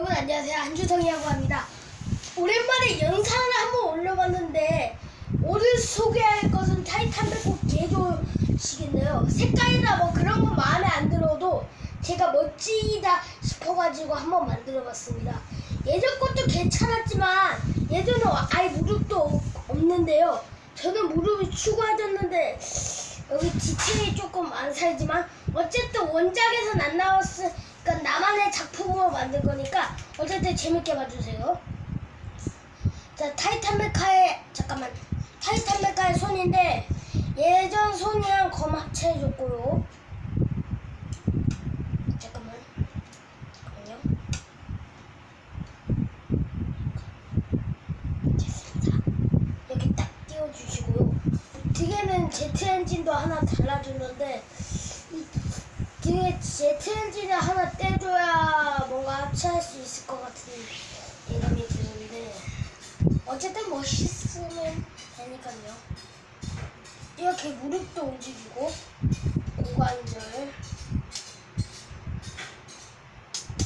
여러분 안녕하세요 한주성이라고 합니다. 오랜만에 영상을 한번 올려봤는데 오늘 소개할 것은 타이탄 백호 개조식인데요. 색깔이나 뭐 그런 건 마음에 안 들어도 제가 멋지다 싶어가지고 한번 만들어봤습니다. 예전 것도 괜찮았지만 예전에 아예 무릎도 없- 없는데요. 저는 무릎이 추가해졌는데 여기 디테일이 조금 안 살지만 어쨌든 원작에선 안 나왔 으니까 나만의 작품으로 만든 거니까 어쨌든 재밌게 봐주세요. 자 타이탄 메카의 잠깐만 타이탄 메카의 손인데 예전 손이랑 검 합체해줬고요. 잠깐만 잠깐만요. 됐습니다. 이렇게 딱 띄워주시고요. 뒤에는 제트 엔진도 하나 달라주는데 이 제트 엔진을 하나 떼줘야 뭔가 합체할 수 있을 것 같은 예감이 드는데 어쨌든 멋있으면 되니까요. 이렇게 무릎도 움직이고 고관절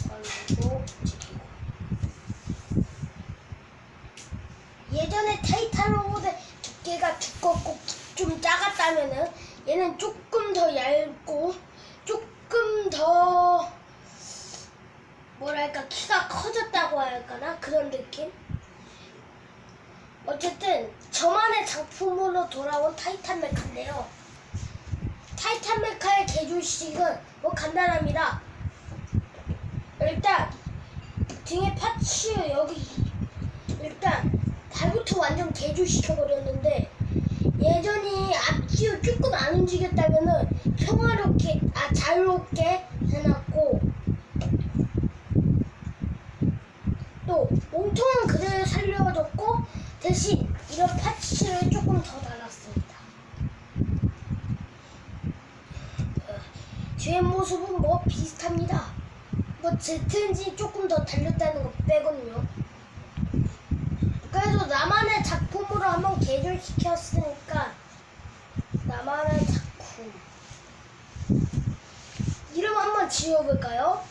고관절도 움직이고 예전에 타이탄 로봇의 두께가 두껍고 좀 작았다면은 얘는 조금 더 얇고 더 뭐랄까 키가 커졌다고 할까나 그런 느낌? 어쨌든 저만의 작품으로 돌아온 타이탄 메카인데요. 타이탄 메카의 개조식은 뭐 간단합니다. 일단 등에 파츠 여기 일단 발부터 완전 개조시켜버렸는데 예전이 안 움직였다면은 평화롭게 아 자유롭게 해놨고 또 몸통은 그대로 살려줬고 대신 이런 파츠를 조금 더 달았습니다. 어, 뒤에 모습은 뭐 비슷합니다. 뭐 제트인지 조금 더 달렸다는 거 빼거든요. 그래도 나만의 작품으로 한번 개조시켰으니까 나만의 작품 이름 한번 지어볼까요?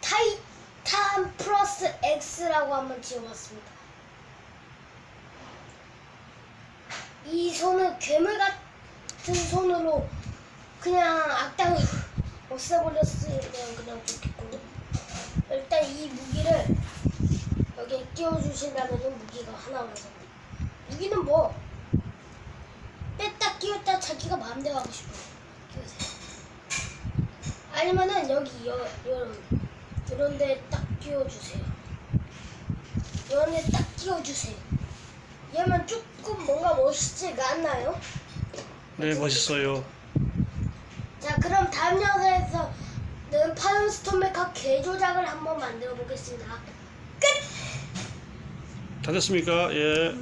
타이탄 플러스 X라고 한번 지어봤습니다. 이 손은 괴물 같은 손으로 그냥 악당을 없애버렸으면 그냥 좋겠고 일단 이 무기를 여기에 끼워주신다면 무기가 하나 완성돼. 무기는 뭐 마음대로 하고 싶어요. 끼우세요. 아니면은 여기 여, 여름 이런 데딱 끼워주세요. 이런 데딱 끼워주세요. 얘만 조금 뭔가 멋있지가 않나요? 네, 멋있어요. 자 그럼 다음 영상에서는 파이어스톤 메카 개조작을 한번 만들어 보겠습니다. 끝! 다 됐습니까? 예.